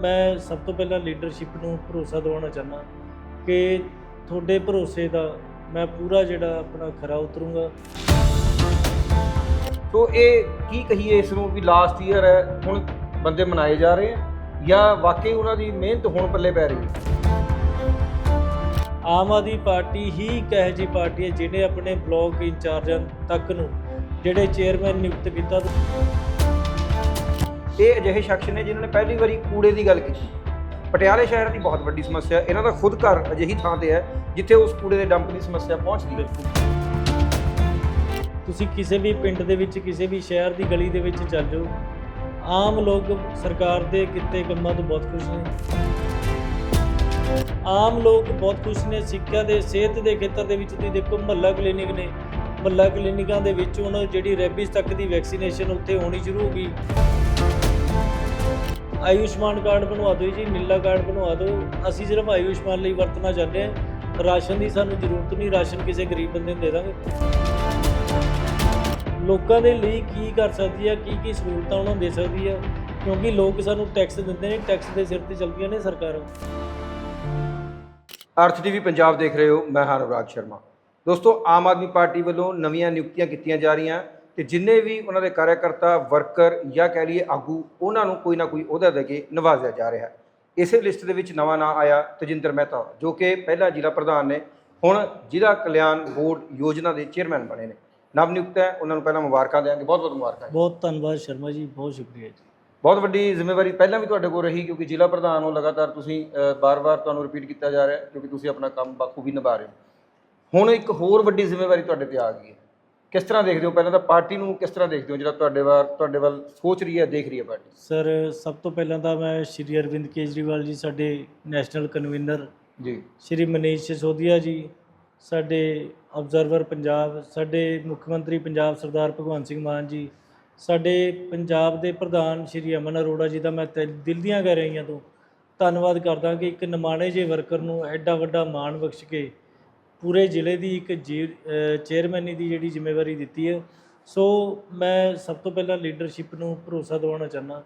ਮੈਂ ਸਭ ਤੋਂ ਪਹਿਲਾਂ ਲੀਡਰਸ਼ਿਪ ਨੂੰ ਭਰੋਸਾ ਦਿਵਾਉਣਾ ਚਾਹੁੰਦਾ ਕਿ ਤੁਹਾਡੇ ਭਰੋਸੇ ਦਾ ਮੈਂ ਪੂਰਾ ਜਿਹੜਾ ਆਪਣਾ ਖਰਾ ਉਤਰੂੰਗਾ। ਸੋ ਇਹ ਕੀ ਕਹੀਏ ਇਸ ਨੂੰ ਵੀ ਲਾਸਟ ਈਅਰ ਹੈ ਹੁਣ ਬੰਦੇ ਮਨਾਏ ਜਾ ਰਹੇ ਆ ਜਾਂ ਵਾਕਈ ਉਹਨਾਂ ਦੀ ਮਿਹਨਤ ਹੁਣ ਪੱਲੇ ਪੈ ਰਹੀ ਹੈ? ਆਮ ਆਦਮੀ ਪਾਰਟੀ ਹੀ ਇੱਕ ਇਹੋ ਜਿਹੀ ਪਾਰਟੀ ਹੈ ਜਿਹਨੇ ਆਪਣੇ ਬਲਾਕ ਇੰਚਾਰਜਾਂ ਤੱਕ ਨੂੰ ਜਿਹੜੇ ਚੇਅਰਮੈਨ ਨਿਯੁਕਤ ਕੀਤਾ। ਇਹ ਅਜਿਹੇ ਸ਼ਖਸ ਨੇ ਜਿਨ੍ਹਾਂ ਨੇ ਪਹਿਲੀ ਵਾਰੀ ਕੂੜੇ ਦੀ ਗੱਲ ਕੀਤੀ। ਪਟਿਆਲੇ ਸ਼ਹਿਰ ਦੀ ਬਹੁਤ ਵੱਡੀ ਸਮੱਸਿਆ, ਇਹਨਾਂ ਦਾ ਖੁਦ ਘਰ ਅਜਿਹੀ ਥਾਂ ਤੇ ਹੈ, ਜਿੱਥੇ ਉਸ ਕੂੜੇ ਦੇ ਡੰਪ ਦੀ ਸਮੱਸਿਆ ਪਹੁੰਚਦੀ ਹੈ ਤੁਸੀਂ ਕਿਸੇ ਵੀ ਪਿੰਡ ਦੇ ਵਿੱਚ, ਕਿਸੇ ਵੀ ਸ਼ਹਿਰ ਦੀ ਗਲੀ ਦੇ ਵਿੱਚ ਚੱਲ ਜਾਓ। ਆਮ ਲੋਕ ਸਰਕਾਰ ਦੇ ਕਿਤੇ ਕੰਮਾਂ ਤੋਂ ਬਹੁਤ ਖੁਸ਼ ਨੇ। ਆਮ ਲੋਕ ਬਹੁਤ ਖੁਸ਼ ਨੇ, ਸਿੱਖਿਆ ਦੇ, ਸਿਹਤ ਦੇ ਖੇਤਰ ਦੇ ਵਿੱਚ। ਤੁਸੀਂ ਦੇਖੋ, ਮਹੱਲਾ ਕਲੀਨਿਕ ਨੇ। ਮਹੱਲਾ ਕਲੀਨਿਕਾਂ ਦੇ ਵਿੱਚ ਹੁਣ ਜਿਹੜੀ ਰੈਬਿਸ ਤੱਕ ਦੀ ਵੈਕਸੀਨੇਸ਼ਨ ਉੱਥੇ ਹੋਣੀ ਸ਼ੁਰੂ ਹੋ ਗਈ। ਆਯੁਸ਼ਮਾਨ ਕਾਰਡ ਬਣਵਾ ਦਿਓ ਜੀ, ਨੀਲਾ ਕਾਰਡ ਬਣਵਾ ਦਿਓ। ਅਸੀਂ ਸਿਰਫ ਆਯੁਸ਼ਮਾਨ ਲਈ ਵਰਤਣਾ ਚਾਹੁੰਦੇ ਹਾਂ। ਰਾਸ਼ਨ ਦੀ ਸਾਨੂੰ ਜ਼ਰੂਰਤ ਨਹੀਂ, ਰਾਸ਼ਨ ਕਿਸੇ ਗਰੀਬ ਬੰਦੇ ਨੂੰ ਦੇ ਦਾਂਗੇ। ਲੋਕਾਂ ਦੇ ਲਈ ਕੀ ਕਰ ਸਕਦੀ ਹੈ ਕੀ ਕੀ ਸਹੂਲਤਾਂ ਉਹਨਾਂ ਨੂੰ ਦੇ ਸਕਦੀ ਹੈ ਕਿਉਂਕਿ ਲੋਕ ਸਾਨੂੰ ਟੈਕਸ ਦਿੰਦੇ ਨੇ ਟੈਕਸ ਦੇ ਸਿਰ ਤੇ ਚੱਲਦੀਆਂ ਨੇ ਸਰਕਾਰਾਂ। ਅਰਥ ਟੀਵੀ ਪੰਜਾਬ ਦੇਖ ਰਹੇ ਹੋ, ਮੈਂ ਹਾਂ ਅਨੁਰਾਗ ਸ਼ਰਮਾ। ਦੋਸਤੋ, ਆਮ ਆਦਮੀ ਪਾਰਟੀ ਵੱਲੋਂ ਨਵੀਆਂ ਨਿਯੁਕਤੀਆਂ ਕੀਤੀਆਂ ਜਾ ਰਹੀਆਂ। ਤੇ ਜਿੰਨੇ ਵੀ ਉਹਨਾਂ ਦੇ ਕਾਰਜਕਰਤਾ ਵਰਕਰ ਜਾਂ ਕਹਿ ਲਈਏ ਆਗੂ ਉਹਨਾਂ ਨੂੰ ਕੋਈ ਨਾ ਕੋਈ ਅਹੁਦਾ ਦੇ ਕੇ ਨਿਵਾਜ਼ਿਆ ਜਾ ਰਿਹਾ ਹੈ। ਇਸੇ ਲਿਸਟ ਦੇ ਵਿੱਚ ਨਵਾਂ ਨਾਂ ਆਇਆ ਤਜਿੰਦਰ ਮਹਿਤਾ ਜੋ ਕਿ ਪਹਿਲਾ ਜ਼ਿਲ੍ਹਾ ਪ੍ਰਧਾਨ ਨੇ। ਹੁਣ ਜ਼ਿਲ੍ਹਾ ਕਲਿਆਣ ਬੋਰਡ ਯੋਜਨਾ ਦੇ ਚੇਅਰਮੈਨ ਬਣੇ ਨੇ। ਨਵ ਨਿਯੁਕਤ ਹੈ ਉਹਨਾਂ ਨੂੰ ਪਹਿਲਾਂ ਮੁਬਾਰਕਾਂ ਦੇਵਾਂਗੇ। ਬਹੁਤ ਬਹੁਤ ਮੁਬਾਰਕਾਂ। ਬਹੁਤ ਧੰਨਵਾਦ ਸ਼ਰਮਾ ਜੀ ਬਹੁਤ ਸ਼ੁਕਰੀਆ ਜੀ। ਬਹੁਤ ਵੱਡੀ ਜ਼ਿੰਮੇਵਾਰੀ ਪਹਿਲਾਂ ਵੀ ਤੁਹਾਡੇ ਕੋਲ ਰਹੀ ਕਿਉਂਕਿ ਜ਼ਿਲ੍ਹਾ ਪ੍ਰਧਾਨ ਹੋ ਲਗਾਤਾਰ ਤੁਸੀਂ ਬਾਰ-ਬਾਰ ਤੁਹਾਨੂੰ ਰਿਪੀਟ ਕੀਤਾ ਜਾ ਰਿਹਾ ਕਿਉਂਕਿ ਤੁਸੀਂ ਆਪਣਾ ਕੰਮ ਬਾਖੂਬੀ ਨਿਭਾ ਰਹੇ ਹੋ। ਹੁਣ ਇੱਕ ਹੋਰ ਵੱਡੀ ਜ਼ਿੰਮੇਵਾਰੀ ਤੁਹਾਡੇ ਤੇ ਆ ਗਈ ਹੈ। ਕਿਸ ਤਰ੍ਹਾਂ ਦੇਖਦੇ ਹੋ? ਪਹਿਲਾਂ ਤਾਂ ਪਾਰਟੀ ਨੂੰ ਕਿਸ ਤਰ੍ਹਾਂ ਦੇਖਦੇ ਹੋ? ਜਿਹੜਾ ਤੁਹਾਡੇ ਵੱਲ ਤੁਹਾਡੇ ਵੱਲ ਸੋਚ ਰਹੀ ਹੈ ਦੇਖ ਰਹੀ ਹੈ ਪਾਰਟੀ? ਸਰ ਸਭ ਤੋਂ ਪਹਿਲਾਂ ਤਾਂ ਮੈਂ ਸ਼੍ਰੀ ਅਰਵਿੰਦ ਕੇਜਰੀਵਾਲ ਜੀ ਸਾਡੇ ਨੈਸ਼ਨਲ ਕਨਵੀਨਰ ਜੀ। ਸ਼੍ਰੀ ਮਨੀਸ਼ ਸਿਸੋਦੀਆ ਜੀ ਸਾਡੇ ਆਬਜ਼ਰਵਰ ਪੰਜਾਬ ਸਾਡੇ ਮੁੱਖ ਮੰਤਰੀ ਪੰਜਾਬ ਸਰਦਾਰ ਭਗਵੰਤ ਸਿੰਘ ਮਾਨ ਜੀ ਸਾਡੇ ਪੰਜਾਬ ਦੇ ਪ੍ਰਧਾਨ ਸ਼੍ਰੀ ਅਮਨ ਅਰੋੜਾ ਜੀ ਦਾ ਮੈਂ ਦਿਲ ਦੀਆਂ ਗਹਿਰਾਈਆਂ ਤੋਂ ਧੰਨਵਾਦ ਕਰਦਾ ਕਿ ਇੱਕ ਨਿਮਾਣੇ ਜੇ ਵਰਕਰ ਨੂੰ ਐਡਾ ਵੱਡਾ ਮਾਣ ਬਖਸ਼ ਕੇ ਪੂਰੇ ਜ਼ਿਲ੍ਹੇ ਦੀ ਇੱਕ ਜੀ- ਚੇਅਰਮੈਨੀ ਦੀ ਜਿਹੜੀ ਜ਼ਿੰਮੇਵਾਰੀ ਦਿੱਤੀ ਹੈ। ਸੋ ਮੈਂ ਸਭ ਤੋਂ ਪਹਿਲਾਂ ਲੀਡਰਸ਼ਿਪ ਨੂੰ ਭਰੋਸਾ ਦਿਵਾਉਣਾ ਚਾਹੁੰਦਾ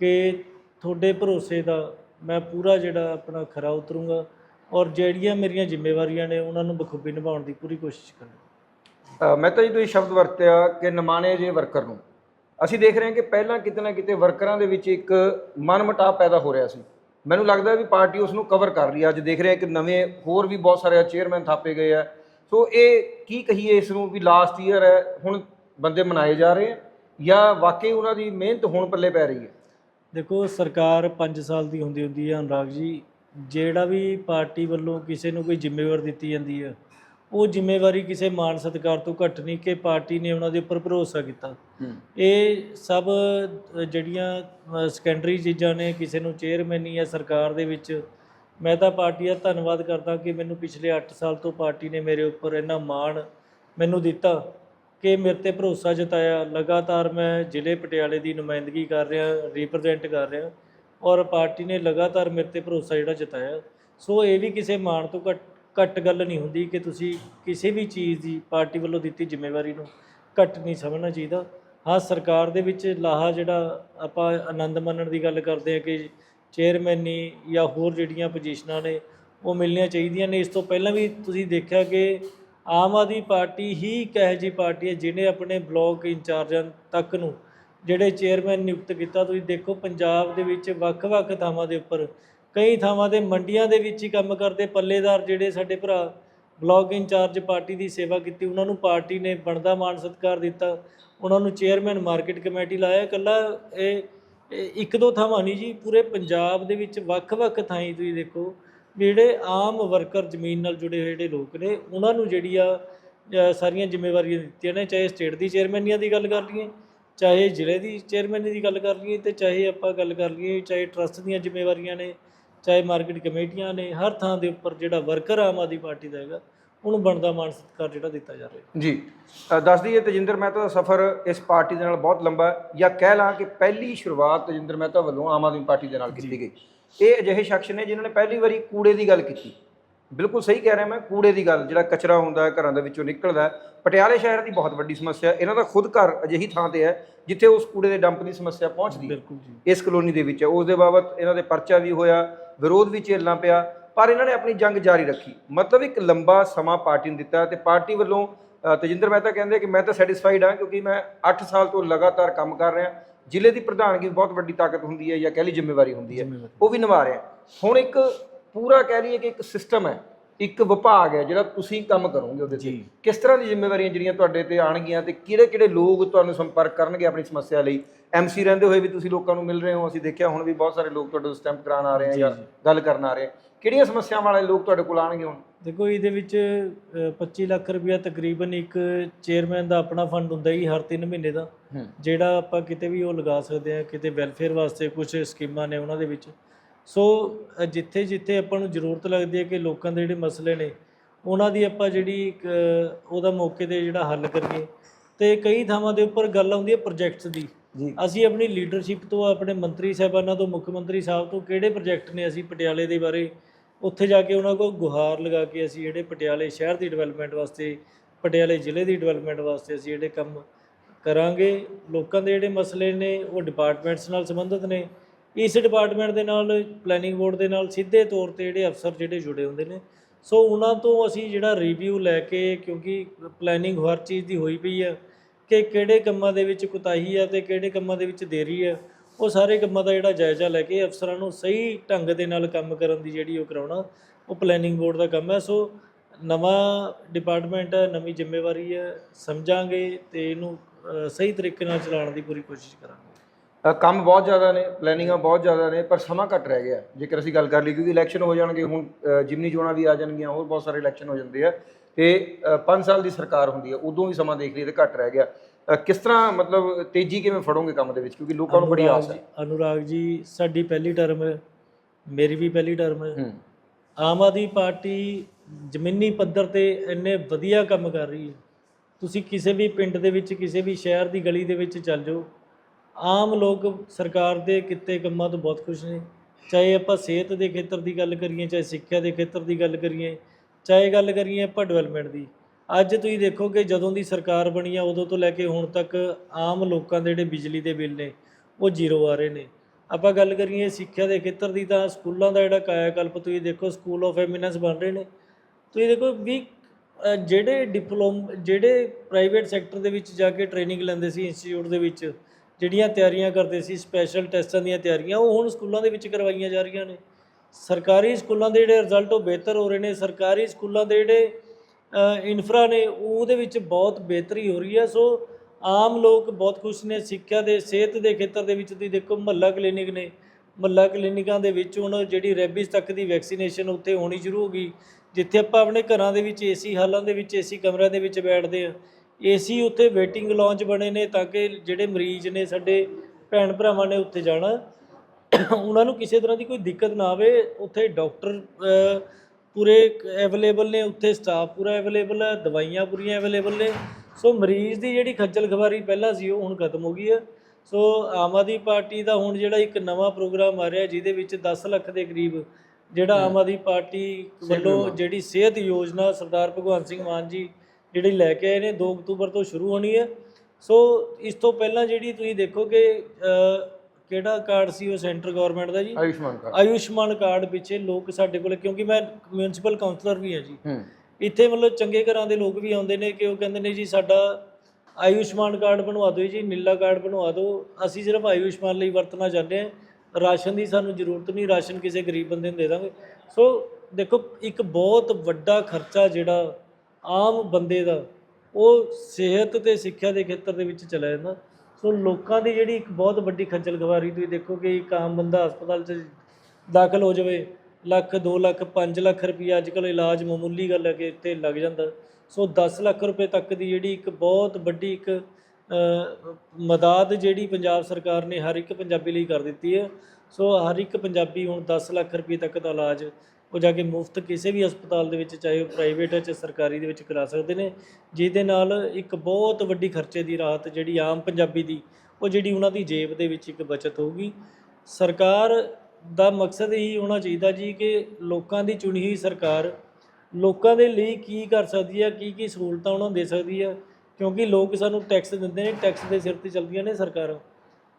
ਕਿ ਤੁਹਾਡੇ ਭਰੋਸੇ ਦਾ ਮੈਂ ਪੂਰਾ ਜਿਹੜਾ ਆਪਣਾ ਖਰਾ ਉਤਰੂੰਗਾ ਔਰ ਜਿਹੜੀਆਂ ਮੇਰੀਆਂ ਜ਼ਿੰਮੇਵਾਰੀਆਂ ਨੇ ਉਹਨਾਂ ਨੂੰ ਬਖੂਬੀ ਨਿਭਾਉਣ ਦੀ ਪੂਰੀ ਕੋਸ਼ਿਸ਼ ਕਰਾਂਗਾ। ਮੈਂ ਤਾਂ ਜੀ ਤੁਸੀਂ ਸ਼ਬਦ ਵਰਤਿਆ ਕਿ ਨਮਾਣੇ ਜੇ ਵਰਕਰ ਨੂੰ, ਅਸੀਂ ਦੇਖ ਰਹੇ ਹਾਂ ਕਿ ਪਹਿਲਾਂ ਕਿਤੇ ਨਾ ਕਿਤੇ ਵਰਕਰਾਂ ਦੇ ਵਿੱਚ ਇੱਕ ਮਨਮਟਾਵ ਪੈਦਾ ਹੋ ਰਿਹਾ ਸੀ। ਮੈਨੂੰ ਲੱਗਦਾ ਵੀ ਪਾਰਟੀ ਉਸ ਨੂੰ ਕਵਰ ਕਰ ਰਹੀ ਹੈ। ਅੱਜ ਦੇਖ ਰਿਹਾ ਹਾਂ ਕਿ ਨਵੇਂ ਹੋਰ ਵੀ ਬਹੁਤ ਸਾਰੇ ਚੇਅਰਮੈਨ ਥਾਪੇ ਗਏ ਆ। ਸੋ ਇਹ ਕੀ ਕਹੀਏ ਇਸ ਨੂੰ ਵੀ ਲਾਸਟ ਈਅਰ ਹੈ, ਹੁਣ ਬੰਦੇ ਮਨਾਏ ਜਾ ਰਹੇ ਆ ਜਾਂ ਵਾਕਈ ਉਹਨਾਂ ਦੀ ਮਿਹਨਤ ਹੁਣ ਪੱਲੇ ਪੈ ਰਹੀ ਹੈ? ਦੇਖੋ, ਸਰਕਾਰ 5 ਸਾਲ ਦੀ ਹੁੰਦੀ ਹੁੰਦੀ ਹੈ, ਅਨੁਰਾਗ ਜੀ। ਜਿਹੜਾ ਵੀ ਪਾਰਟੀ ਵੱਲੋਂ ਕਿਸੇ ਨੂੰ ਕੋਈ ਜ਼ਿੰਮੇਵਾਰੀ ਦਿੱਤੀ ਜਾਂਦੀ ਹੈ ਉਹ ਜ਼ਿੰਮੇਵਾਰੀ ਕਿਸੇ ਮਾਨ ਸਤਿਕਾਰ ਤੋਂ ਘੱਟ ਨਹੀਂ ਕਿ ਪਾਰਟੀ ਨੇ ਉਹਨਾਂ ਦੇ ਉੱਪਰ ਭਰੋਸਾ ਕੀਤਾ। ਇਹ ਸਭ ਜਿਹੜੀਆਂ ਸੈਕੰਡਰੀ ਚੀਜ਼ਾਂ ਨੇ ਕਿਸੇ ਨੂੰ ਚੇਅਰਮੈਨੀ ਜਾਂ ਸਰਕਾਰ ਦੇ ਵਿੱਚ। ਮੈਂ ਤਾਂ ਪਾਰਟੀ ਦਾ ਧੰਨਵਾਦ ਕਰਦਾ ਕਿ ਮੈਨੂੰ ਪਿਛਲੇ 8 ਸਾਲ ਤੋਂ ਪਾਰਟੀ ਨੇ ਮੇਰੇ ਉੱਪਰ ਇੰਨਾ ਮਾਣ ਮੈਨੂੰ ਦਿੱਤਾ ਕਿ ਮੇਰੇ ਤੇ ਭਰੋਸਾ ਜਤਾਇਆ। ਲਗਾਤਾਰ ਮੈਂ ਜ਼ਿਲ੍ਹੇ ਪਟਿਆਲੇ ਦੀ ਨੁਮਾਇੰਦਗੀ ਕਰ ਰਿਹਾ ਰਿਪਰੈਜ਼ੈਂਟ ਕਰ ਰਿਹਾ ਔਰ ਪਾਰਟੀ ਨੇ ਲਗਾਤਾਰ ਮੇਰੇ ਤੇ ਭਰੋਸਾ ਜਿਹੜਾ ਜਤਾਇਆ। ਸੋ ਇਹ ਵੀ ਕਿਸੇ ਮਾਣ ਤੋਂ ਘੱਟ ਘੱਟ ਗੱਲ ਨਹੀਂ ਹੁੰਦੀ ਕਿ ਤੁਸੀਂ ਕਿਸੇ ਵੀ ਚੀਜ਼ ਦੀ ਪਾਰਟੀ ਵੱਲੋਂ ਦਿੱਤੀ ਜ਼ਿੰਮੇਵਾਰੀ ਨੂੰ ਘੱਟ ਨਹੀਂ ਸਮਝਣਾ ਚਾਹੀਦਾ। ਹਾਂ, ਸਰਕਾਰ ਦੇ ਵਿੱਚ ਲਾਹਾ ਜਿਹੜਾ ਆਪਾਂ ਆਨੰਦ ਮੰਨਣ ਦੀ ਗੱਲ ਕਰਦੇ ਹਾਂ ਕਿ ਚੇਅਰਮੈਨੀ ਜਾਂ ਹੋਰ ਜਿਹੜੀਆਂ ਪੋਜੀਸ਼ਨਾਂ ਨੇ ਉਹ ਮਿਲਣੀਆਂ ਚਾਹੀਦੀਆਂ ਨੇ। ਇਸ ਤੋਂ ਪਹਿਲਾਂ ਵੀ ਤੁਸੀਂ ਦੇਖਿਆ ਕਿ ਆਮ ਆਦਮੀ ਪਾਰਟੀ ਹੀ ਇੱਕ ਇਹੋ ਜਿਹੀ ਪਾਰਟੀ ਹੈ ਜਿਹਨੇ ਆਪਣੇ ਬਲਾਕ ਇੰਚਾਰਜਾਂ ਤੱਕ ਨੂੰ ਜਿਹੜੇ ਚੇਅਰਮੈਨ ਨਿਯੁਕਤ ਕੀਤਾ। ਤੁਸੀਂ ਦੇਖੋ, ਪੰਜਾਬ ਦੇ ਵਿੱਚ ਵੱਖ-ਵੱਖ ਥਾਵਾਂ ਦੇ ਉੱਪਰ ਕਈ ਥਾਵਾਂ ਤੇ ਮੰਡੀਆਂ ਦੇ ਵਿੱਚ ਹੀ ਕੰਮ ਕਰਦੇ ਪੱਲੇਦਾਰ ਜਿਹੜੇ ਸਾਡੇ ਭਰਾ ਬਲਾਕ ਇੰਚਾਰਜ ਪਾਰਟੀ ਦੀ ਸੇਵਾ ਕੀਤੀ, ਉਹਨਾਂ ਨੂੰ ਪਾਰਟੀ ਨੇ ਬਣਦਾ ਮਾਣ ਸਤਿਕਾਰ ਦਿੱਤਾ, ਉਹਨਾਂ ਨੂੰ ਚੇਅਰਮੈਨ ਮਾਰਕੀਟ ਕਮੇਟੀ ਲਾਇਆ, ਇਕੱਲਾ ਇਹ ਇੱਕ ਦੋ ਥਾਵਾਂ ਨਹੀਂ ਜੀ, ਪੂਰੇ ਪੰਜਾਬ ਦੇ ਵਿੱਚ ਵੱਖ-ਵੱਖ ਥਾਈਂ ਤੁਸੀਂ ਦੇਖੋ, ਜਿਹੜੇ ਆਮ ਵਰਕਰ ਜ਼ਮੀਨ ਨਾਲ ਜੁੜੇ ਹੋਏ ਜਿਹੜੇ ਲੋਕ ਨੇ, ਉਹਨਾਂ ਨੂੰ ਜਿਹੜੀ ਆ ਸਾਰੀਆਂ ਜ਼ਿੰਮੇਵਾਰੀਆਂ ਦਿੱਤੀਆਂ ਨੇ, ਚਾਹੇ ਸਟੇਟ ਦੀ ਚੇਅਰਮੈਨੀਆਂ ਦੀ ਗੱਲ ਕਰ ਲਈਏ, ਚਾਹੇ ਜ਼ਿਲ੍ਹੇ ਦੀ ਚੇਅਰਮੈਨੀ ਦੀ ਗੱਲ ਕਰ ਲਈਏ ਤੇ ਚਾਹੇ ਆਪਾਂ ਗੱਲ ਕਰ ਲਈਏ, ਚਾਹੇ ਟਰਸਟ ਦੀਆਂ ਜ਼ਿੰਮੇਵਾਰੀਆਂ ਨੇ ਚਾਹੇ ਮਾਰਕੀਟ ਕਮੇਟੀਆਂ ਨੇ ਹਰ ਥਾਂ ਦੇ ਉੱਪਰ ਜਿਹੜਾ ਵਰਕਰ ਆਮ ਆਦਮੀ ਪਾਰਟੀ ਦਾ ਹੈਗਾ ਉਹਨੂੰ ਬਣਦਾ ਮਾਣ ਸਤਿਕਾਰ ਜਿਹੜਾ ਦਿੱਤਾ ਜਾ ਰਿਹਾ। ਜੀ ਅ, ਦੱਸ ਦਈਏ ਤਜਿੰਦਰ ਮਹਿਤਾ ਦਾ ਸਫ਼ਰ ਇਸ ਪਾਰਟੀ ਦੇ ਨਾਲ ਬਹੁਤ ਲੰਬਾ ਹੈ ਜਾਂ ਕਹਿ ਲਾਂ ਕਿ ਪਹਿਲੀ ਸ਼ੁਰੂਆਤ ਤਜਿੰਦਰ ਮਹਿਤਾ ਵੱਲੋਂ ਆਮ ਆਦਮੀ ਪਾਰਟੀ ਦੇ ਨਾਲ ਕੀਤੀ ਗਈ। ਇਹ ਅਜਿਹੇ ਸ਼ਖਸ ਨੇ ਜਿਨ੍ਹਾਂ ਨੇ ਪਹਿਲੀ ਵਾਰੀ ਕੂੜੇ ਦੀ ਗੱਲ ਕੀਤੀ। ਬਿਲਕੁਲ ਸਹੀ ਕਹਿ ਰਿਹਾ ਮੈਂ ਕੂੜੇ ਦੀ ਗੱਲ ਜਿਹੜਾ ਕਚਰਾ ਹੁੰਦਾ ਹੈ ਘਰਾਂ ਦੇ ਵਿੱਚੋਂ ਨਿਕਲਦਾ ਹੈ। ਪਟਿਆਲੇ ਸ਼ਹਿਰ ਦੀ ਬਹੁਤ ਵੱਡੀ ਸਮੱਸਿਆ। ਇਹਨਾਂ ਦਾ ਖੁਦ ਘਰ ਅਜਿਹੀ ਥਾਂ ਤੇ ਹੈ ਜਿੱਥੇ ਉਸ ਕੂੜੇ ਦੇ ਡੰਪ ਦੀ ਸਮੱਸਿਆ ਪਹੁੰਚਦੀ ਹੈ। ਬਿਲਕੁਲ ਜੀ। ਇਸ ਕਲੋਨੀ ਦੇ ਵਿੱਚ ਉਸ ਦੇ ਬਾਬਤ ਇਹਨਾਂ ਦੇ ਪਰਚਾ ਵੀ ਹੋਇਆ ਵਿਰੋਧ ਵੀ ਝੇਲਣਾ ਪਿਆ ਪਰ ਇਹਨਾਂ ਨੇ ਆਪਣੀ ਜੰਗ ਜਾਰੀ ਰੱਖੀ। ਮਤਲਬ ਇੱਕ ਲੰਬਾ ਸਮਾਂ ਪਾਰਟੀ ਨੂੰ ਦਿੱਤਾ ਤੇ ਪਾਰਟੀ ਵੱਲੋਂ ਤੇਜਿੰਦਰ ਮਹਿਤਾ ਕਹਿੰਦੇ ਕਿ ਮੈਂ ਤਾਂ ਸੈਟੀਸਫਾਈਡ ਹਾਂ ਕਿਉਂਕਿ ਮੈਂ 8 ਸਾਲ ਤੋਂ ਲਗਾਤਾਰ ਕੰਮ ਕਰ ਰਿਹਾ। ਜ਼ਿਲ੍ਹੇ ਦੀ ਪ੍ਰਧਾਨਗੀ ਬਹੁਤ ਵੱਡੀ ਤਾਕਤ ਹੁੰਦੀ ਹੈ ਜਾਂ ਕਹਿ ਲਈ ਜ਼ਿੰਮੇਵਾਰੀ ਹੁੰਦੀ ਹੈ। ਉਹ ਵੀ ਨਿਭਾ ਰਿਹਾ। ਹੁਣ ਇੱਕ ਪੂਰਾ ਕਹਿ ਲਈਏ ਕਿ ਇੱਕ ਸਿਸਟਮ ਹੈ ਇੱਕ ਵਿਭਾਗ ਹੈ ਜਿਹੜਾ ਤੁਸੀਂ ਕੰਮ ਕਰੋਗੇ ਉਹਦੇ ਤੇ। ਕਿਸ ਤਰ੍ਹਾਂ ਦੀ ਜ਼ਿੰਮੇਵਾਰੀਆਂ ਜਿਹੜੀਆਂ ਤੁਹਾਡੇ ਤੇ ਆਣਗੀਆਂ ਤੇ ਕਿਹੜੇ ਕਿਹੜੇ ਲੋਕ ਤੁਹਾਨੂੰ ਸੰਪਰਕ ਕਰਨਗੇ ਆਪਣੀ ਸਮੱਸਿਆ ਲਈ? ਐਮਸੀ ਰਹਿੰਦੇ ਹੋਏ ਵੀ ਤੁਸੀਂ ਲੋਕਾਂ ਨੂੰ ਮਿਲ ਰਹੇ ਹੋ ਅਸੀਂ ਦੇਖਿਆ ਹੁਣ ਵੀ ਬਹੁਤ ਸਾਰੇ ਲੋਕ ਤੁਹਾਡੇ ਤੋਂ ਸਟੈਂਪ ਕਰਾਉਣ ਆ ਰਹੇ ਆ ਜੀ। ਗੱਲ ਕਰਨ ਆ ਰਹੇ ਆ। ਕਿਹੜੀਆਂ ਸਮੱਸਿਆਵਾਂ ਵਾਲੇ ਲੋਕ ਤੁਹਾਡੇ ਕੋਲ ਆਣਗੇ ਹੁਣ? ਦੇਖੋ ਇਹਦੇ ਵਿੱਚ ਅ, 25 ਲੱਖ ਰੁਪਇਆ ਤਕਰੀਬਨ ਇੱਕ ਚੇਅਰਮੈਨ ਦਾ ਆਪਣਾ ਫੰਡ ਹੁੰਦਾ ਹੀ ਹਰ 3 ਮਹੀਨੇ ਦਾ। ਜਿਹੜਾ ਆਪਾਂ ਕਿਤੇ ਵੀ ਉਹ ਲਗਾ ਸਕਦੇ ਹਾਂ ਕਿਤੇ ਵੈਲਫੇਅਰ ਵਾਸਤੇ ਕੁਝ ਸਕੀਮਾਂ ਨੇ ਉਹਨਾਂ ਦੇ ਵਿੱਚ। ਸੋ ਜਿੱਥੇ ਜਿੱਥੇ ਆਪਾਂ ਨੂੰ ਜ਼ਰੂਰਤ ਲੱਗਦੀ ਹੈ ਕਿ ਲੋਕਾਂ ਦੇ ਜਿਹੜੇ ਮਸਲੇ ਨੇ ਉਹਨਾਂ ਦੀ ਆਪਾਂ ਜਿਹੜੀ ਉਹਦਾ ਮੌਕੇ ਤੇ ਜਿਹੜਾ ਹੱਲ ਕਰੀਏ। ਤੇ ਕਈ ਥਾਵਾਂ ਦੇ ਉੱਪਰ ਗੱਲ ਆਉਂਦੀ ਹੈ ਪ੍ਰੋਜੈਕਟਸ ਦੀ। ਅਸੀਂ ਆਪਣੀ ਲੀਡਰਸ਼ਿਪ ਤੋਂ ਆਪਣੇ ਮੰਤਰੀ ਸਾਹਿਬਾਨਾਂ ਤੋਂ ਮੁੱਖ ਮੰਤਰੀ ਸਾਹਿਬ ਤੋਂ ਕਿਹੜੇ ਪ੍ਰੋਜੈਕਟ ਨੇ ਅਸੀਂ ਪਟਿਆਲੇ ਦੇ ਬਾਰੇ ਉੱਥੇ ਜਾ ਕੇ ਉਹਨਾਂ ਕੋਲ ਗੁਹਾਰ ਲਗਾ ਕੇ ਅਸੀਂ ਜਿਹੜੇ ਪਟਿਆਲੇ ਸ਼ਹਿਰ ਦੀ ਡਿਵੈਲਪਮੈਂਟ ਵਾਸਤੇ ਪਟਿਆਲੇ ਜ਼ਿਲ੍ਹੇ ਦੀ ਡਿਵੈਲਪਮੈਂਟ ਵਾਸਤੇ ਅਸੀਂ ਜਿਹੜੇ ਕੰਮ ਕਰਾਂਗੇ ਲੋਕਾਂ ਦੇ ਜਿਹੜੇ ਮਸਲੇ ਨੇ ਉਹ ਡਿਪਾਰਟਮੈਂਟਸ ਨਾਲ ਸੰਬੰਧਿਤ ਨੇ। ਇਸ ਡਿਪਾਰਟਮੈਂਟ ਦੇ ਨਾਲ ਪਲੈਨਿੰਗ ਬੋਰਡ ਦੇ ਨਾਲ ਸਿੱਧੇ ਤੌਰ ਤੇ ਜਿਹੜੇ ਅਫਸਰ ਜਿਹੜੇ ਜੁੜੇ ਹੁੰਦੇ ਨੇ। ਸੋ ਉਹਨਾਂ ਤੋਂ ਅਸੀਂ ਜਿਹੜਾ ਰਿਵਿਊ ਲੈ ਕੇ, ਕਿਉਂਕਿ ਪਲੈਨਿੰਗ ਹਰ ਚੀਜ਼ ਦੀ ਹੋਈ ਪਈ ਆ, ਕਿ ਕਿਹੜੇ ਕੰਮਾਂ ਦੇ ਵਿੱਚ ਕੁਤਾਹੀ ਆ ਤੇ ਕਿਹੜੇ ਕੰਮਾਂ ਦੇ ਵਿੱਚ ਦੇਰੀ ਆ, ਉਹ ਸਾਰੇ ਕੰਮਾਂ ਦਾ ਜਿਹੜਾ ਜਾਇਜ਼ਾ ਲੈ ਕੇ ਅਫਸਰਾਂ ਨੂੰ ਸਹੀ ਢੰਗ ਦੇ ਨਾਲ ਕੰਮ ਕਰਨ ਦੀ ਜਿਹੜੀ ਉਹ ਕਰਾਉਣਾ, ਉਹ ਪਲੈਨਿੰਗ ਬੋਰਡ ਦਾ ਕੰਮ ਹੈ ਸੋ ਨਵਾਂ ਡਿਪਾਰਟਮੈਂਟ ਹੈ ਨਵੀਂ ਜ਼ਿੰਮੇਵਾਰੀ ਹੈ ਸਮਝਾਂਗੇ ਤੇ ਇਹਨੂੰ ਸਹੀ ਤਰੀਕੇ ਨਾਲ ਚਲਾਉਣ ਦੀ ਪੂਰੀ ਕੋਸ਼ਿਸ਼ ਕਰਾਂਗੇ। ਕੰਮ ਬਹੁਤ ਜ਼ਿਆਦਾ ਨੇ ਪਲੈਨਿੰਗਾਂ ਬਹੁਤ ਜ਼ਿਆਦਾ ਨੇ ਪਰ ਸਮਾਂ ਘੱਟ ਰਹਿ ਗਿਆ। ਜੇਕਰ ਅਸੀਂ ਗੱਲ ਕਰ ਲਈ ਕਿਉਂਕਿ ਇਲੈਕਸ਼ਨ ਹੋ ਜਾਣਗੇ ਹੁਣ ਜਿਮਨੀ ਚੋਣਾਂ ਵੀ ਆ ਜਾਣਗੀਆਂ ਹੋਰ ਬਹੁਤ ਸਾਰੇ ਇਲੈਕਸ਼ਨ ਹੋ ਜਾਂਦੇ ਆ। ਤੇ 5 ਸਾਲ ਦੀ ਸਰਕਾਰ ਹੁੰਦੀ ਹੈ ਉਦੋਂ ਵੀ ਸਮਾਂ ਦੇਖ ਲਈਏ ਤੇ ਘੱਟ ਰਹਿ ਗਿਆ। ਕਿਸ ਤਰ੍ਹਾਂ ਮਤਲਬ ਤੇਜ਼ੀ ਕਿਵੇਂ ਫੜੋਗੇ ਕੰਮ ਦੇ ਵਿੱਚ? ਕਿਉਂਕਿ ਲੋਕਾਂ ਨੂੰ ਬੜੀ ਆਸ ਹੈ। ਅਨੁਰਾਗ ਜੀ ਸਾਡੀ ਪਹਿਲੀ ਟਰਮ ਹੈ ਮੇਰੀ ਵੀ ਪਹਿਲੀ ਟਰਮ ਹੈ ਹੂੰ। ਆਮ ਆਦਮੀ ਪਾਰਟੀ ਜ਼ਮੀਨੀ ਪੱਧਰ ਤੇ ਇੰਨੇ ਵਧੀਆ ਕੰਮ ਕਰ ਰਹੀ ਹੈ। ਤੁਸੀਂ ਕਿਸੇ ਵੀ ਪਿੰਡ ਦੇ ਵਿੱਚ ਕਿਸੇ ਵੀ ਸ਼ਹਿਰ ਦੀ ਗਲੀ ਦੇ ਵਿੱਚ ਚੱਲ ਜਾਓ ਆਮ ਲੋਕ ਸਰਕਾਰ ਦੇ ਕਿੱਤੇ ਕੰਮਾਂ ਤੋਂ ਬਹੁਤ ਖੁਸ਼ ਨੇ। ਚਾਹੇ ਆਪਾਂ ਸਿਹਤ ਦੇ ਖੇਤਰ ਦੀ ਗੱਲ ਕਰੀਏ, ਚਾਹੇ ਸਿੱਖਿਆ ਦੇ ਖੇਤਰ ਦੀ ਗੱਲ ਕਰੀਏ, ਚਾਹੇ ਗੱਲ ਕਰੀਏ ਆਪਾਂ ਡਿਵੈਲਪਮੈਂਟ ਦੀ। ਅੱਜ ਤੁਸੀਂ ਦੇਖੋ ਕਿ ਜਦੋਂ ਦੀ ਸਰਕਾਰ ਬਣੀ ਆ, ਉਦੋਂ ਤੋਂ ਲੈ ਕੇ ਹੁਣ ਤੱਕ ਆਮ ਲੋਕਾਂ ਦੇ ਜਿਹੜੇ ਬਿਜਲੀ ਦੇ ਬਿੱਲ ਨੇ, ਉਹ ਜ਼ੀਰੋ ਆ ਰਹੇ ਨੇ। ਆਪਾਂ ਗੱਲ ਕਰੀਏ ਸਿੱਖਿਆ ਦੇ ਖੇਤਰ ਦੀ ਤਾਂ ਸਕੂਲਾਂ ਦਾ ਜਿਹੜਾ ਕਾਇਆਕਲਪ ਤੁਸੀਂ ਦੇਖੋ ਸਕੂਲ ਆਫ ਐਮੀਨੈਂਸ ਬਣ ਰਹੇ ਨੇ। ਤੁਸੀਂ ਦੇਖੋ ਵੀ ਜਿਹੜੇ ਡਿਪਲੋਮ, ਜਿਹੜੇ ਪ੍ਰਾਈਵੇਟ ਸੈਕਟਰ ਦੇ ਵਿੱਚ ਜਾ ਕੇ ਟ੍ਰੇਨਿੰਗ ਲੈਂਦੇ ਸੀ ਇੰਸਟੀਚਿਊਟ ਦੇ ਵਿੱਚ ਜਿਹੜੀਆਂ ਤਿਆਰੀਆਂ ਕਰਦੇ ਸੀ ਸਪੈਸ਼ਲ ਟੈਸਟਾਂ ਦੀਆਂ ਤਿਆਰੀਆਂ, ਉਹ ਹੁਣ ਸਕੂਲਾਂ ਦੇ ਵਿੱਚ ਕਰਵਾਈਆਂ ਜਾ ਰਹੀਆਂ ਨੇ। ਸਰਕਾਰੀ ਸਕੂਲਾਂ ਦੇ ਜਿਹੜੇ ਰਿਜ਼ਲਟ ਉਹ ਬਿਹਤਰ ਹੋ ਰਹੇ ਨੇ। ਸਰਕਾਰੀ ਸਕੂਲਾਂ ਦੇ ਜਿਹੜੇ ਇਨਫਰਾ ਨੇ, ਉਹਦੇ ਵਿੱਚ ਬਹੁਤ ਬਿਹਤਰੀ ਹੋ ਰਹੀ ਹੈ। ਸੋ ਆਮ ਲੋਕ ਬਹੁਤ ਖੁਸ਼ ਨੇ। ਸਿੱਖਿਆ ਦੇ, ਸਿਹਤ ਦੇ ਖੇਤਰ ਦੇ ਵਿੱਚ ਤੁਸੀਂ ਦੇਖੋ, ਮਹੱਲਾ ਕਲੀਨਿਕ ਨੇ। ਮਹੱਲਾ ਕਲੀਨਿਕਾਂ ਦੇ ਵਿੱਚ ਹੁਣ ਜਿਹੜੀ ਰੈਬੀਜ਼ ਤੱਕ ਦੀ ਵੈਕਸੀਨੇਸ਼ਨ ਉੱਥੇ ਹੋਣੀ ਸ਼ੁਰੂ ਹੋ ਗਈ। ਜਿੱਥੇ ਆਪਾਂ ਆਪਣੇ ਘਰਾਂ ਦੇ ਵਿੱਚ ਏਸੀ ਹਾਲਾਂ ਦੇ ਵਿੱਚ ਏਸੀ ਕਮਰਿਆਂ ਦੇ ਵਿੱਚ ਬੈਠਦੇ ਆ ਏਸੀ ਉੱਥੇ ਵੇਟਿੰਗ ਲੌਂਜ ਬਣੇ ਨੇ ਤਾਂ ਕਿ ਜਿਹੜੇ ਮਰੀਜ਼ ਨੇ ਸਾਡੇ ਭੈਣ ਭਰਾਵਾਂ ਨੇ ਉੱਥੇ ਜਾਣਾ। ਉਹਨਾਂ ਨੂੰ ਕਿਸੇ ਤਰ੍ਹਾਂ ਦੀ ਕੋਈ ਦਿੱਕਤ ਨਾ ਆਵੇ। ਉੱਥੇ ਡਾਕਟਰ ਪੂਰੇ ਅਵੇਲੇਬਲ ਨੇ ਉੱਥੇ ਸਟਾਫ ਪੂਰਾ ਅਵੇਲੇਬਲ ਹੈ ਦਵਾਈਆਂ ਪੂਰੀਆਂ ਅਵੇਲੇਬਲ ਨੇ। ਸੋ ਮਰੀਜ਼ ਦੀ ਜਿਹੜੀ ਖੱਜਲ ਖਵਾਰੀ ਪਹਿਲਾਂ ਸੀ ਉਹ ਹੁਣ ਖਤਮ ਹੋ ਗਈ ਹੈ ਸੋ ਆਮ ਆਦਮੀ ਪਾਰਟੀ ਦਾ ਹੁਣ ਜਿਹੜਾ ਇੱਕ ਨਵਾਂ ਪ੍ਰੋਗਰਾਮ ਆ ਰਿਹਾ ਜਿਹਦੇ ਵਿੱਚ 10 ਲੱਖ ਦੇ ਕਰੀਬ ਜਿਹੜਾ ਆਮ ਆਦਮੀ ਪਾਰਟੀ ਵੱਲੋਂ। ਜਿਹੜੀ ਸਿਹਤ ਯੋਜਨਾ ਸਰਦਾਰ ਭਗਵੰਤ ਸਿੰਘ ਮਾਨ ਜੀ ਜਿਹੜੀ ਲੈ ਕੇ ਆਏ ਨੇ 2 ਅਕਤੂਬਰ ਤੋਂ ਸ਼ੁਰੂ ਹੋਣੀ ਹੈ। ਸੋ ਇਸ ਤੋਂ ਪਹਿਲਾਂ ਜਿਹੜੀ ਤੁਸੀਂ ਦੇਖੋ ਕਿ ਕਿਹੜਾ ਕਾਰਡ ਸੀ ਉਹ ਸੈਂਟਰ ਗਵਰਨਮੈਂਟ ਦਾ ਜੀ? ਆਯੁਸ਼ਮਾਨ ਕਾਰਡ। ਆਯੁਸ਼ਮਾਨ ਕਾਰਡ ਪਿੱਛੇ ਲੋਕ ਸਾਡੇ ਕੋਲ ਕਿਉਂਕਿ ਮੈਂ ਮਿਊਨਿਸਪਲ ਕਾਉਂਸਲਰ ਵੀ ਹਾਂ ਜੀ। ਇੱਥੇ ਮਤਲਬ ਚੰਗੇ ਘਰਾਂ ਦੇ ਲੋਕ ਵੀ ਆਉਂਦੇ ਨੇ ਕਿ ਉਹ ਕਹਿੰਦੇ ਨੇ ਜੀ ਸਾਡਾ ਆਯੁਸ਼ਮਾਨ ਕਾਰਡ ਬਣਵਾ ਦਿਓ ਜੀ ਨੀਲਾ ਕਾਰਡ ਬਣਵਾ ਦਿਓ। ਅਸੀਂ ਸਿਰਫ ਆਯੁਸ਼ਮਾਨ ਲਈ ਵਰਤਣਾ ਚਾਹੁੰਦੇ ਹਾਂ। ਰਾਸ਼ਨ ਦੀ ਸਾਨੂੰ ਜ਼ਰੂਰਤ ਨਹੀਂ ਰਾਸ਼ਨ ਕਿਸੇ ਗਰੀਬ ਬੰਦੇ ਨੂੰ ਦੇ ਦਾਂਗੇ। ਸੋ ਦੇਖੋ ਇੱਕ ਬਹੁਤ ਵੱਡਾ ਖਰਚਾ ਜਿਹੜਾ ਆਮ ਬੰਦੇ ਦਾ ਉਹ ਸਿਹਤ ਤੇ ਸਿੱਖਿਆ ਦੇ ਖੇਤਰ ਦੇ ਵਿੱਚ ਚਲਾ ਜਾਂਦਾ। ਸੋ ਲੋਕਾਂ ਦੀ ਜਿਹੜੀ ਇੱਕ ਬਹੁਤ ਵੱਡੀ ਖੱਜਲ ਖਵਾਰੀ ਤੁਸੀਂ ਦੇਖੋ ਕਿ ਇੱਕ ਆਮ ਬੰਦਾ ਹਸਪਤਾਲ 'ਚ ਦਾਖਲ ਹੋ ਜਾਵੇ ਲੱਖ 2 ਲੱਖ 5 ਲੱਖ ਰੁਪਈਆ ਅੱਜ ਕੱਲ੍ਹ ਇਲਾਜ ਮਾਮੂਲੀ ਗੱਲ ਹੈ ਕਿ ਇੱਥੇ ਲੱਗ ਜਾਂਦਾ। ਸੋ 10 ਲੱਖ ਰੁਪਏ ਤੱਕ ਦੀ ਜਿਹੜੀ ਇੱਕ ਬਹੁਤ ਵੱਡੀ ਇੱਕ ਅ, ਮਦਦ ਜਿਹੜੀ ਪੰਜਾਬ ਸਰਕਾਰ ਨੇ ਹਰ ਇੱਕ ਪੰਜਾਬੀ ਲਈ ਕਰ ਦਿੱਤੀ ਹੈ। ਸੋ ਹਰ ਇੱਕ ਪੰਜਾਬੀ ਹੁਣ 10 ਲੱਖ ਰੁਪਏ ਤੱਕ ਦਾ ਇਲਾਜ ਉਹ ਜਾ ਕੇ ਮੁਫਤ ਕਿਸੇ ਵੀ ਹਸਪਤਾਲ ਦੇ ਵਿੱਚ, ਚਾਹੇ ਉਹ ਪ੍ਰਾਈਵੇਟ ਹੈ, ਚਾਹੇ ਸਰਕਾਰੀ ਦੇ ਵਿੱਚ ਕਰਾ ਸਕਦੇ ਨੇ, ਜਿਹਦੇ ਨਾਲ ਇੱਕ ਬਹੁਤ ਵੱਡੀ ਖਰਚੇ ਦੀ ਰਾਹਤ ਜਿਹੜੀ ਆਮ ਪੰਜਾਬੀ ਦੀ, ਉਹ ਜਿਹੜੀ ਉਹਨਾਂ ਦੀ ਜੇਬ ਦੇ ਵਿੱਚ ਇੱਕ ਬਚਤ ਹੋਊਗੀ। ਸਰਕਾਰ ਦਾ ਮਕਸਦ ਇਹੀ ਹੋਣਾ ਚਾਹੀਦਾ ਜੀ ਕਿ ਲੋਕਾਂ ਦੀ ਚੁਣੀ ਹੋਈ ਸਰਕਾਰ, ਲੋਕਾਂ ਦੇ ਲਈ ਕੀ ਕਰ ਸਕਦੀ ਹੈ ਕੀ ਕੀ ਸਹੂਲਤਾਂ ਉਹਨਾਂ ਨੂੰ ਦੇ ਸਕਦੀ ਹੈ, ਕਿਉਂਕਿ ਲੋਕ ਸਾਨੂੰ ਟੈਕਸ ਦਿੰਦੇ ਨੇ ਟੈਕਸ ਦੇ ਸਿਰ ਤੇ ਚੱਲਦੀਆਂ ਨੇ ਸਰਕਾਰਾਂ।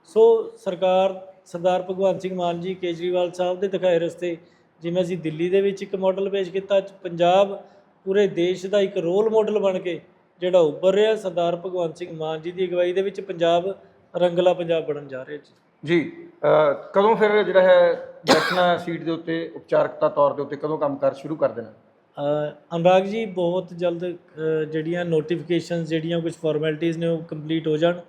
ਸੋ ਸਰਕਾਰ, ਸਰਦਾਰ ਭਗਵੰਤ ਸਿੰਘ ਮਾਨ ਜੀ ਕੇਜਰੀਵਾਲ ਸਾਹਿਬ ਦੇ ਦਿਖਾਏ ਰਸਤੇ ਜਿਵੇਂ ਅਸੀਂ ਦਿੱਲੀ ਦੇ ਵਿੱਚ ਇੱਕ ਮਾਡਲ ਪੇਸ਼ ਕੀਤਾ ਪੰਜਾਬ ਪੂਰੇ ਦੇਸ਼ ਦਾ ਇੱਕ ਰੋਲ ਮਾਡਲ ਬਣ ਕੇ ਜਿਹੜਾ ਉੱਭਰ ਰਿਹਾ ਸਰਦਾਰ ਭਗਵੰਤ ਸਿੰਘ ਮਾਨ ਜੀ ਦੀ ਅਗਵਾਈ ਦੇ ਵਿੱਚ ਪੰਜਾਬ ਰੰਗਲਾ ਪੰਜਾਬ ਬਣਨ ਜਾ ਰਿਹਾ ਜੀ। ਜੀ ਕਦੋਂ ਫਿਰ ਜਿਹੜਾ ਹੈ ਬੈਠਣਾ ਸੀਟ ਦੇ ਉੱਤੇ ਉਪਚਾਰਕਤਾ ਤੌਰ ਦੇ ਉੱਤੇ ਕਦੋਂ ਕੰਮ ਕਰ ਸ਼ੁਰੂ ਕਰ ਦੇਣਾ? ਅਨੁਰਾਗ ਜੀ ਬਹੁਤ ਜਲਦ ਜਿਹੜੀਆਂ ਨੋਟੀਫਿਕੇਸ਼ਨਸ ਜਿਹੜੀਆਂ ਕੁਝ ਫਾਰਮੈਲਿਟੀਆਂ ਨੇ ਉਹ ਕੰਪਲੀਟ ਹੋ ਜਾਣ।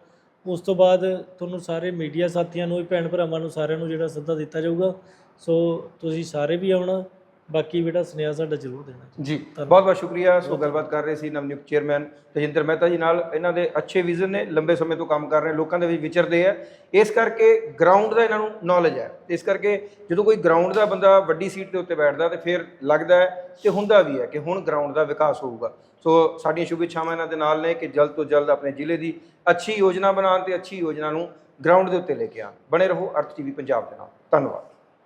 ਉਸ ਤੋਂ ਬਾਅਦ ਤੁਹਾਨੂੰ ਸਾਰੇ ਮੀਡੀਆ ਸਾਥੀਆਂ ਨੂੰ ਵੀ ਭੈਣ ਭਰਾਵਾਂ ਨੂੰ ਸਾਰਿਆਂ ਨੂੰ ਜਿਹੜਾ ਸੱਦਾ ਦਿੱਤਾ ਜਾਊਗਾ। ਸੋ ਤੁਸੀਂ ਸਾਰੇ ਵੀ ਆਉਣਾ। ਬਾਕੀ ਬੇਟਾ ਸੁਨੇਹਾ ਸਾਡਾ ਜ਼ਰੂਰ ਦੇਣਾ। ਜੀ ਬਹੁਤ ਬਹੁਤ ਸ਼ੁਕਰੀਆ। ਸੋ ਗੱਲਬਾਤ ਕਰ ਰਹੇ ਸੀ ਨਵਨਿਯੁਕਤ ਚੇਅਰਮੈਨ ਤਜਿੰਦਰ ਮਹਿਤਾ ਜੀ ਨਾਲ। ਇਹਨਾਂ ਦੇ ਅੱਛੇ ਵਿਜ਼ਨ ਨੇ ਲੰਬੇ ਸਮੇਂ ਤੋਂ ਕੰਮ ਕਰ ਰਹੇ ਲੋਕਾਂ ਦੇ ਵਿੱਚ ਵਿਚਰਦੇ ਆ। ਇਸ ਕਰਕੇ ਗਰਾਊਂਡ ਦਾ ਇਹਨਾਂ ਨੂੰ ਨੌਲੇਜ ਹੈ। ਇਸ ਕਰਕੇ ਜਦੋਂ ਕੋਈ ਗਰਾਊਂਡ ਦਾ ਬੰਦਾ ਵੱਡੀ ਸੀਟ ਦੇ ਉੱਤੇ ਬੈਠਦਾ ਤੇ ਫਿਰ ਲੱਗਦਾ ਹੈ ਤੇ ਹੁੰਦਾ ਵੀ ਹੈ ਕਿ ਹੁਣ ਗਰਾਊਂਡ ਦਾ ਵਿਕਾਸ ਹੋਊਗਾ। ਸੋ ਸਾਡੀਆਂ ਸ਼ੁਭ ਇੱਛਾਵਾਂ ਇਹਨਾਂ ਦੇ ਨਾਲ ਨੇ ਕਿ ਜਲਦ ਤੋਂ ਜਲਦ ਆਪਣੇ ਜ਼ਿਲ੍ਹੇ ਦੀ ਅੱਛੀ ਯੋਜਨਾ ਬਣਾਉਣ ਤੇ ਅੱਛੀ ਯੋਜਨਾ ਨੂੰ ਗਰਾਊਂਡ ਦੇ ਉੱਤੇ ਲੈ ਕੇ ਆਉਣ। ਬਣੇ ਰਹੋ ਅਰਥ ਟੀਵੀ ਪੰਜਾਬ ਦੇ ਨਾਲ। ਧੰਨਵਾਦ।